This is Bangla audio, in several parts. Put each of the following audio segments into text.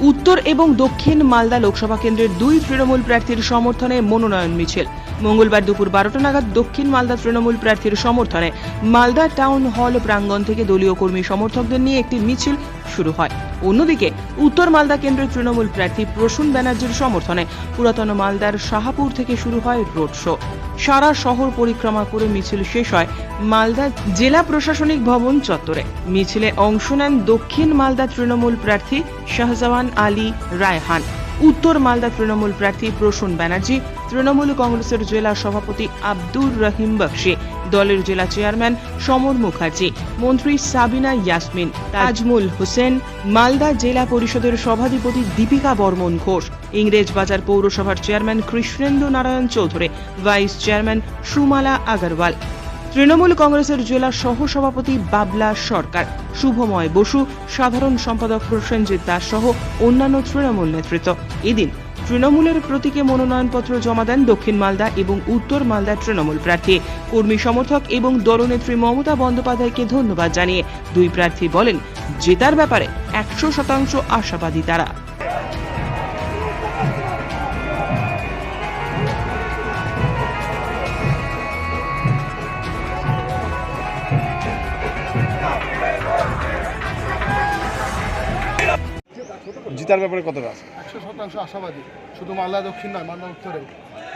উত্তর এবং দক্ষিণ মালদা লোকসভা কেন্দ্রের দুই তৃণমূল প্রার্থীর সমর্থনে মনোনয়ন মিছিল। মঙ্গলবার দুপুর বারোটা নাগাদ দক্ষিণ মালদা তৃণমূল প্রার্থীর সমর্থনে মালদা টাউন হল প্রাঙ্গণ থেকে দলীয় কর্মী সমর্থকদের নিয়ে একটি মিছিল শুরু হয়। অন্যদিকে, উত্তর মালদা কেন্দ্রের তৃণমূল প্রার্থী প্রসূন ব্যানার্জির সমর্থনে পুরাতন মালদার শাহাপুর থেকে শুরু হয় রোড শো। সারা শহর পরিক্রমা করে মিছিল শেষ হয় মালদা জেলা প্রশাসনিক ভবন চত্বরে। মিছিলে অংশ নেন দক্ষিণ মালদা তৃণমূল প্রার্থী শাহজাহান আলী রায়হান। উত্তর মালদা তৃণমূল প্রার্থী প্রসূন ব্যানার্জি তৃণমূল কংগ্রেসের জেলা সভাপতি আব্দুর রহিম বক্সি, দলের জেলা চেয়ারম্যান সমর মুখার্জি, মন্ত্রী সাবিনা ইয়াসমিন, তাজমুল হোসেন, মালদা জেলা পরিষদের সভাধিপতি দীপিকা বর্মন ঘোষ, ইংরেজ বাজার পৌরসভার chairman Krishnendu Narayan Chowdhury, vice chairman Sumala Agarwal. Trinamool কংগ্রেসের জেলা সহসভাপতি বাবলা সরকার, শুভময় বসু, সাধারণ সম্পাদক প্রসেনজিৎ দাস সহ অন্যান্য তৃণমূল নেতৃত্ব। এদিন তৃণমূলের প্রতীকে মনোনয়নপত্র জমা দেন দক্ষিণ মালদা এবং উত্তর মালদা তৃণমূল প্রার্থী। কর্মী সমর্থক এবং দলনেত্রী মমতা বন্দ্যোপাধ্যায়কে ধন্যবাদ জানিয়ে দুই প্রার্থী বলেন, জেতার ব্যাপারে একশো শতাংশ আশাবাদী তারা। জিতার ব্যাপারে কতটা আছে? একশো শতাংশ আশাবাদী। শুধু মালদা দক্ষিণ নয় মালদা উত্তরে।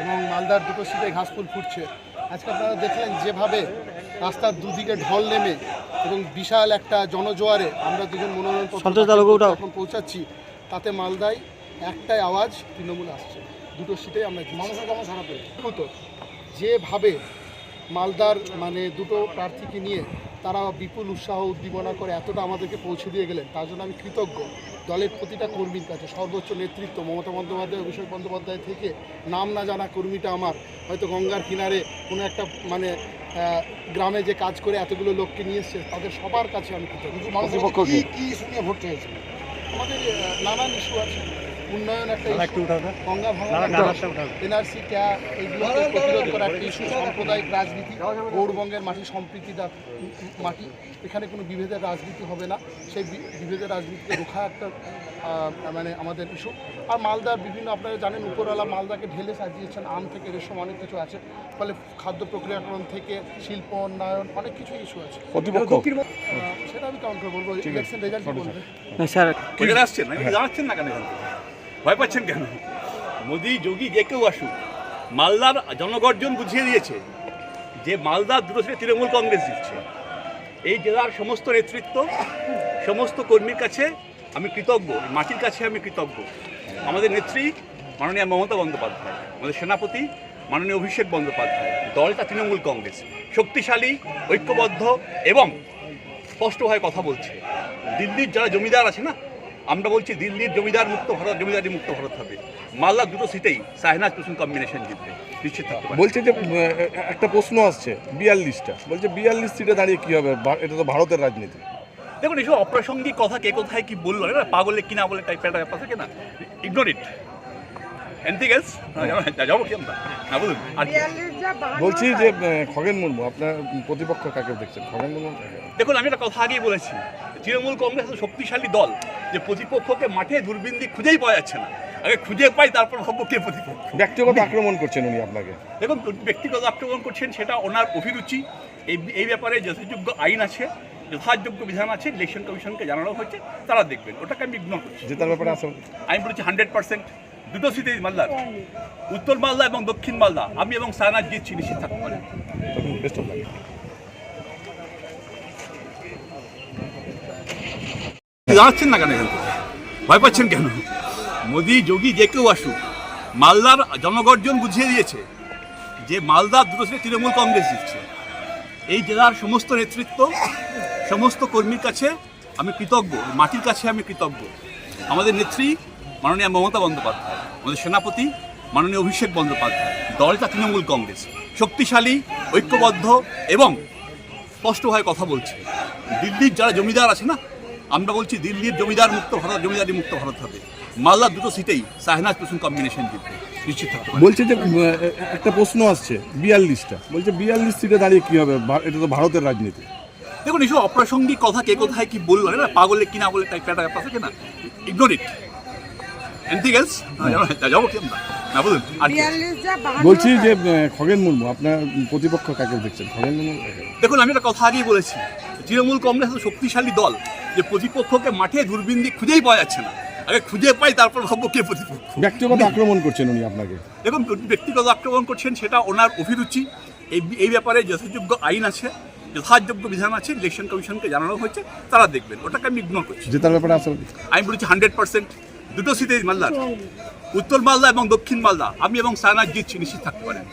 এবং মালদার দুটো সিটে ঘাসফুল ফুটছে। আজকে আপনারা দেখলেন যেভাবে রাস্তার দুদিকে ঢল নেমে এবং বিশাল একটা জনজোয়ারে আমরা দুজন মনোনয়ন এখন পৌঁছাচ্ছি তাতে মালদায় একটাই আওয়াজ তৃণমূল আসছে। দুটো সিটে আমরা মানুষের কেমন সারা পেয়ে যেভাবে মালদার মানে দুটো প্রার্থীকে নিয়ে তারা বিপুল উৎসাহ উদ্দীপনা করে এতটা আমাদেরকে পৌঁছে দিয়ে গেলেন তার জন্য আমি কৃতজ্ঞ। দলের প্রতিটা কর্মীর কাছে সর্বোচ্চ নেতৃত্ব মমতা বন্দ্যোপাধ্যায় অভিষেক বন্দ্যোপাধ্যায় থেকে নাম না জানা কর্মীটা আমার। হয়তো গঙ্গার কিনারে কোনো একটা মানে গ্রামে যে কাজ করে এতগুলো লোককে নিয়ে এসছে তাদের সবার কাছে আমি কৃতজ্ঞ। আমাদের নানান ইস্যু আছে। উন্নয়ন একটা গঙ্গা ভাঙা এনআরসি ক্যা এইগুলোকে প্রতিরোধ করা একটা ইস্যু সাম্প্রদায়িক রাজনীতি গৌড়বঙ্গের মাটি সম্প্রীতিদার মাটি এখানে কোনো বিভেদের রাজনীতি হবে না। সেই বিভেদের রাজনীতিকে রোখা একটা মানে আমাদের ইস্যু আর মালদার বিভিন্ন আপনারা জানেন উপরওয়ালা মালদাকে ঢেলে সাজিয়েছেন আম থেকে রেশম অনেক কিছু আছে। ফলে খাদ্য প্রক্রিয়াকরণ থেকে শিল্প উন্নয়ন অনেক কিছু ইস্যু আছে। সেটা আমি কাউন্টার বলব? ইলেকশন রেজাল্ট বলবে কোথায় আসছেন না? কেন এখান? থেকে? ভয় পাচ্ছেন কেন? মোদি যোগী যে কেউ আসুক। মালদার জনগর্জন বুঝিয়ে দিয়েছে যে মালদার দুটো তৃণমূল কংগ্রেস দিচ্ছে এই জেলার সমস্ত নেতৃত্ব, সমস্ত কর্মীর কাছে আমি কৃতজ্ঞ, মাটির কাছে আমি কৃতজ্ঞ। আমাদের নেত্রী মাননীয় মমতা বন্দ্যোপাধ্যায়, আমাদের সেনাপতি মাননীয় অভিষেক বন্দ্যোপাধ্যায়, দলটা তৃণমূল কংগ্রেস। শক্তিশালী, ঐক্যবদ্ধ এবং স্পষ্টভাবে কথা বলছে। দিল্লির যারা জমিদার আছে না আমরা বলছি দিল্লির জমিদার মুক্ত ভারত জমিদারি মুক্ত ভারত হবে। মালদার দুটো সিটেই সাহেনাজ কুসুম কম্বিনেশন জিতবে। নিশ্চিত বলছে যে একটা প্রশ্ন আসছে বিয়াল্লিশটা। বলছে বিয়াল্লিশ সিটে দাঁড়িয়ে কি হবে? এটা তো ভারতের রাজনীতি। দেখুন এসব অপ্রাসঙ্গিক কথা কে কোথায় কি বলল না পাগলে কি না বলে টাইপের একটা ব্যাপার থাকে না? ইগনোর ইট এনিথিং এলস যাব কি আমরা? না বলুন। আর বলছি যে খগেন মুর্মু আপনার প্রতিপক্ষ কাকে দেখছেন? খগেন মুর্মু? দেখুন আমি একটা কথা আগেই বলেছি। তৃণমূল কংগ্রেস শক্তিশালী দল। যে প্রতিপক্ষকে মাঠে দূরবীন দিয়ে খুঁজেই পাওয়া যাচ্ছে না। আগে খুঁজে পাই তারপর ভাববো কে প্রতিপক্ষ। ব্যক্তিগত আক্রমণ করছেন উনি আপনাকে? দেখুন ব্যক্তিগত আক্রমণ করছেন সেটা ওনার অভিরুচি। এই এই ব্যাপারে যথাযোগ্য আইন আছে যথাযোগ্য বিধান আছে ইলেকশন কমিশনকে জানানো হয়েছে তারা দেখবেন। ওটাকে আমি ইগনোর করছি। জেতার ব্যাপারে আসেন আমি বলেছি হান্ড্রেড পার্সেন্ট। দুটো সিটেই মালদার উত্তর মালদা এবং দক্ষিণ মালদা। আমি এবং সায়নাথ জিতছি নিশ্চিত থাকতে পারি জানাচ্ছেন না কেন? ভয় পাচ্ছেন কেন? মোদি যোগী যে কেউ আসুক, মালদার জনগর্জন বুঝিয়ে দিয়েছে যে মালদার দুটো সিটে তৃণমূল কংগ্রেস দিচ্ছে এই জেলার সমস্ত নেতৃত্ব, সমস্ত কর্মীর কাছে আমি কৃতজ্ঞ, মাটির কাছে আমি কৃতজ্ঞ। আমাদের নেত্রী মাননীয় মমতা বন্দ্যোপাধ্যায়, আমাদের সেনাপতি মাননীয় অভিষেক বন্দ্যোপাধ্যায়, দলটা তৃণমূল কংগ্রেস। শক্তিশালী, ঐক্যবদ্ধ এবং স্পষ্টভাবে কথা বলছে। দিল্লির যারা জমিদার আছে না আমরা বলছি দিল্লির জমিদার মুক্ত ভারত জমিদারি মুক্ত ভারত হবে। মালদার দুটো সিটেই সাহেনাজ কুসুম কম্বিনেশন জিতবে। নিশ্চিত বলছে যে একটা প্রশ্ন আসছে বিয়াল্লিশটা। বলছে বিয়াল্লিশ সিটে দাঁড়িয়ে কি হবে? এটা তো ভারতের রাজনীতি। দেখুন এইসব অপ্রাসঙ্গিক কথা কে কোথায় কি বলল না? পাগলে কি না বলে টাইপের একটা ব্যাপার থাকে না? ইগনোর ইট এনিথিং এলস যাব কি আমরা? না বলুন? বলছি যে খগেন মুর্মু আপনার প্রতিপক্ষ কাকে দেখছেন? খগেন মুর্মু? দেখুন আমি একটা কথা আগেই বলেছি। তৃণমূল কংগ্রেস শক্তিশালী দল। যে প্রতিপক্ষকে মাঠে দূরবীন দিয়ে খুঁজেই পাওয়া যাচ্ছে না। আগে খুঁজে পাই তারপর ভাববো কে প্রতিপক্ষ। ব্যক্তিগত আক্রমণ করছেন উনি আপনাকে। দেখুন ব্যক্তিগত আক্রমণ করছেন সেটা ওনার অভিরুচি। এই এই ব্যাপারে যথাযোগ্য আইন আছে যথাযোগ্য বিধান আছে ইলেকশন কমিশনকে জানানো হয়েছে তারা দেখবেন। ওটাকে আমি ইগনোর করছি। জেতার ব্যাপারে আসলে আমি বলেছি হান্ড্রেড পার্সেন্ট দুটো সিটে মালদার উত্তর মালদা এবং দক্ষিণ মালদা। আমি এবং সায়নাথ জিতছি নিশ্চিত থাকতে পারেন।